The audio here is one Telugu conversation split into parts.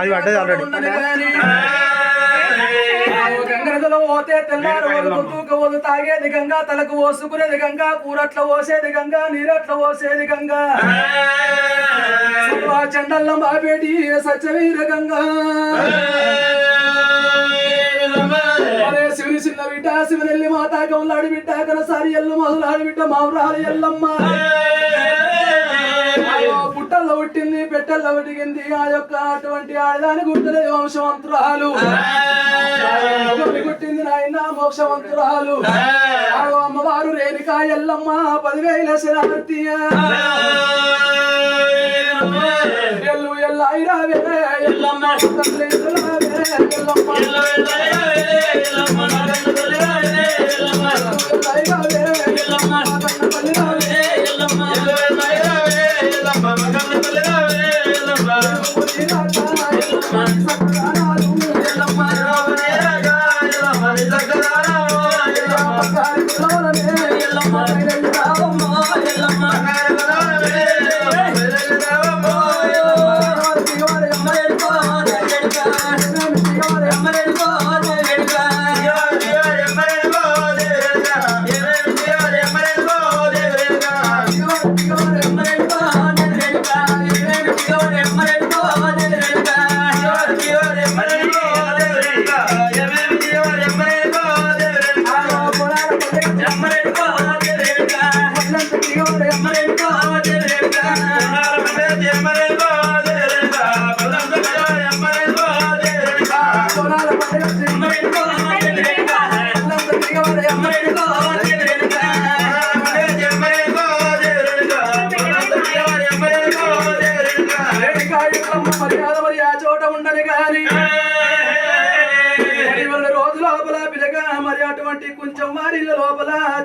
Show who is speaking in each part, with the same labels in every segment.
Speaker 1: అది పడ్డది already.
Speaker 2: గంగనదిలో పోతే తెల్లారు తాగేది గంగా తలకు పోసుకునేది గంగా కూరట్ల పోసేది గంగా నీరట్ల పోసేది గంగా. చండల్లం బాబేటి సత్యవీర గంగా. శివుని చిన్న బిడ్డ శివనెల్లి మాత గౌలాడి బిడ్డ కనసారి ఎల్లు మొదలాడి బిడ్డ మావురాలు ఎల్లమ్మ. పుట్టల్లో పుట్టింది పెట్టల్లో ఉడిగింది ఆ యొక్క అటువంటి ఆడదాని గుర్తులేదు వంశవంతురాలు పుట్టింది నాయన మోక్షవంతురాలు అమ్మవారు రేణుకా ఎల్లమ్మ పదివేల శరార్థి ఎల్లు ఎల్లాయిరావే ఎల్లమ్మ ఎల్లమ్మ ఎల్లమ్మ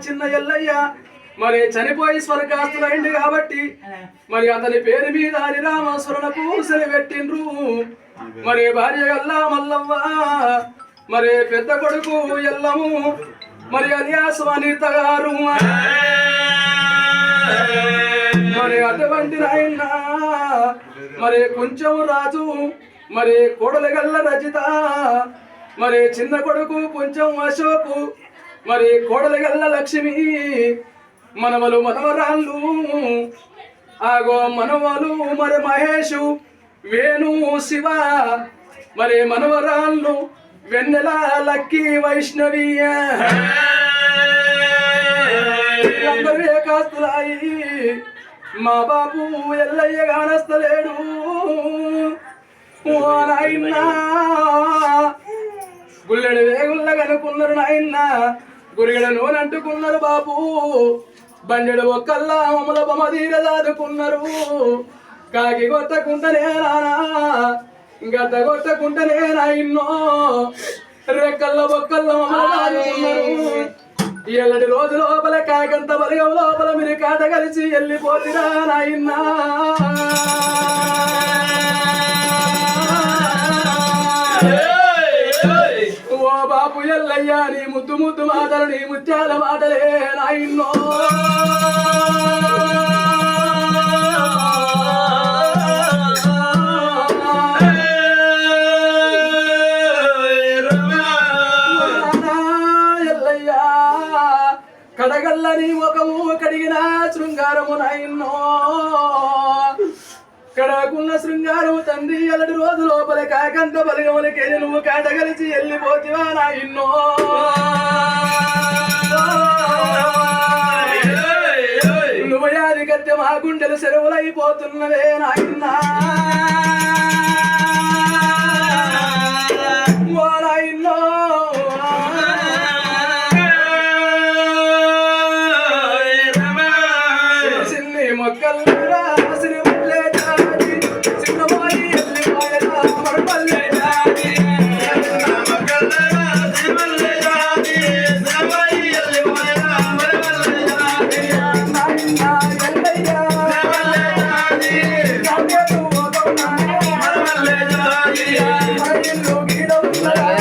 Speaker 2: చిన్న ఎల్లయ్య. మరి చనిపోయి స్వర్గాస్తులైంది కాబట్టి మరి అతని పేరు మీద హరిరామస్వరణకు సెలవు పెట్టిండ్రు. మరి భార్య ఎల్లా మల్లవ్వ మరి పెద్ద కొడుకు ఎల్లము మరి అలియాస్ అనిత గారు. మరి అటువంటి నాయన మరి కొంచెం రాజు మరి కోడలి గల్ల రజిత మరి చిన్న కొడుకు కొంచెం అశోకు మరి కోడలి గల్ల లక్ష్మి మనవలు మనవరాళ్ళు ఆగో మనవలు మరి మహేషు వేణు శివ మరి మనవరాళ్ళు వెన్నెల లక్కీ వైష్ణవీయ. అందరూ కాస్తులాయి మా బాబు ఎల్లయ్య కానస్తలేడు ఓ గుల్లెడు వేగుల్ల కనుకున్నారు నాయన్న గురిగడ నూనె అంటుకున్నారు బాబు. బండెడు ఒక్కల్లా అమల బొమ్మ తీర దాదుకున్నారు కాకి కొట్టకుంటనే నానా గత కొట్టకుంటనే నాయన్నో రెక్కల్ల బొక్కల్ల మమ్మల ఎల్లటి రోజు లోపల కాకంత బలగం లోపల మీరు కాట కలిసి వెళ్ళిపోతిరా నాయన్నా ఎల్లయ్యా నీ ముద్దు ముద్దు మాటలు నీ ముత్యాల మాటలే నాయన్నో నాన్నా కడగల్ల నీ ముఖము కడిగిన శృంగారము నాయన్నో కడాకున్న శృంగారం తండ్రి ఎలటి రోజు లోపల కాకంత బలగములకెళ్ళి నువ్వు కాటగలిచి వెళ్ళిపోతివా నాయన్నో నువ్వు యాది ఆ మా గుండెలు సెలవులైపోతున్నవే నాయన్నా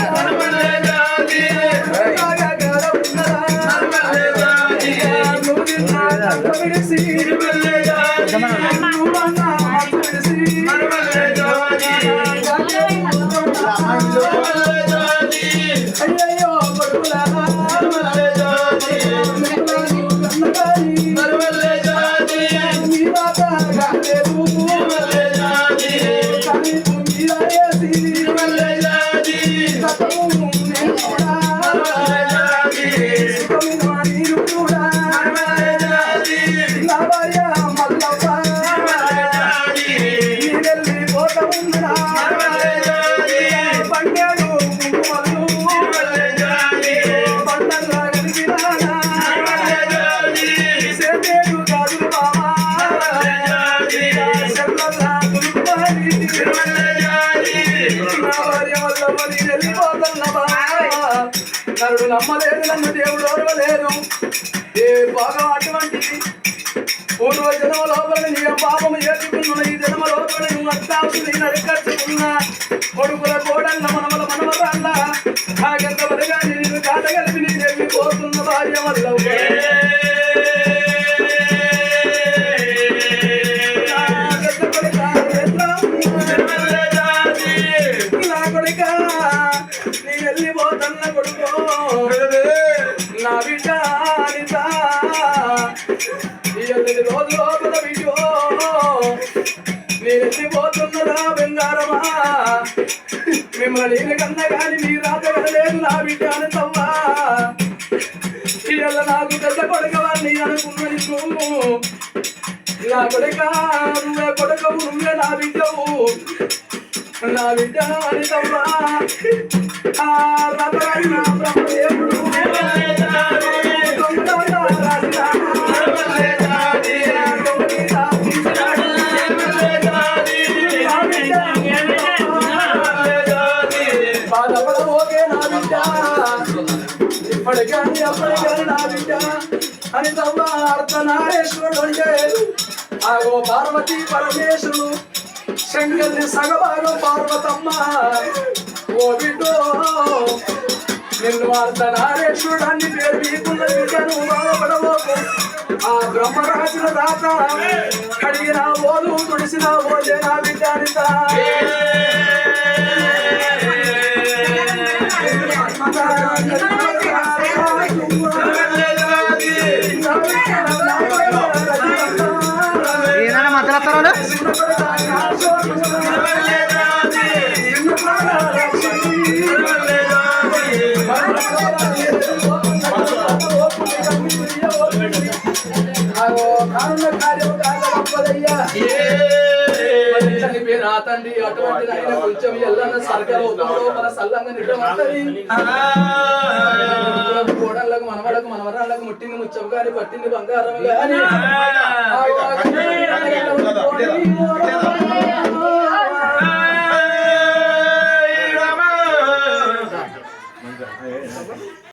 Speaker 2: Yeah. దుర్గాడి నరుడు నమ్మలేదు నన్ను దేవుడు ఓర్వలేదు ఏ భాగం అటువంటిది పూర్వ జన్మ లోపల నీ పాపము ఏర్చుకున్న ఈ జన్మ లోపల నువ్వు అత్తావుని నేను కొడుకుల నా బిడ్డ అనిత ఈ ఎనిమిది రోజుల లోపల బిడ్డో నేను వెళ్ళిపోతున్నదా బంగారమా? మిమ్మల్ని నేను కన్నా కానీ మీ రాత కనలేదు నా బిడ్డ అనితవ్వా ఇవాళ నాకు పెద్ద కొడుకవాన్ని అనుకున్నది నువ్వు నా కొడుక నువ్వే కొడుకవు నువ్వే నా బిడ్డవు. నా బిడ్డ ఆ రథమైన బ్రహ్మదేవుడు. ఇప్పటికీ అప్పటికీ నా బిడ్డ అని తప్ప అర్ధనారేశ్వరుడు అంటే ఆగో పార్వతి పరమేశ్వరుడు శంకర్ని సగవాగో పార్వతమ్మ ఓ బిడ్డో నిన్ను అర్ధనారేశ్వరుడు అన్ని పేరు మీకున్న బిడ్డను బాధపడబోకు ఆ బ్రహ్మరాజుల దాత కడిగిన ఓదు తుడిసిన ఓదే నా బిడ్డ అనిత
Speaker 1: I'm
Speaker 2: అండి అటువంటి ఆయన కొంచెం ఎల్లన్న సర్గలో మన సల్లంగా నిద్రపడుతుంది కోడళ్ళకు మనవడకు మనవరాళ్ళకు ముట్టింది ముచ్చం గాని పట్టింది బంగారం గాని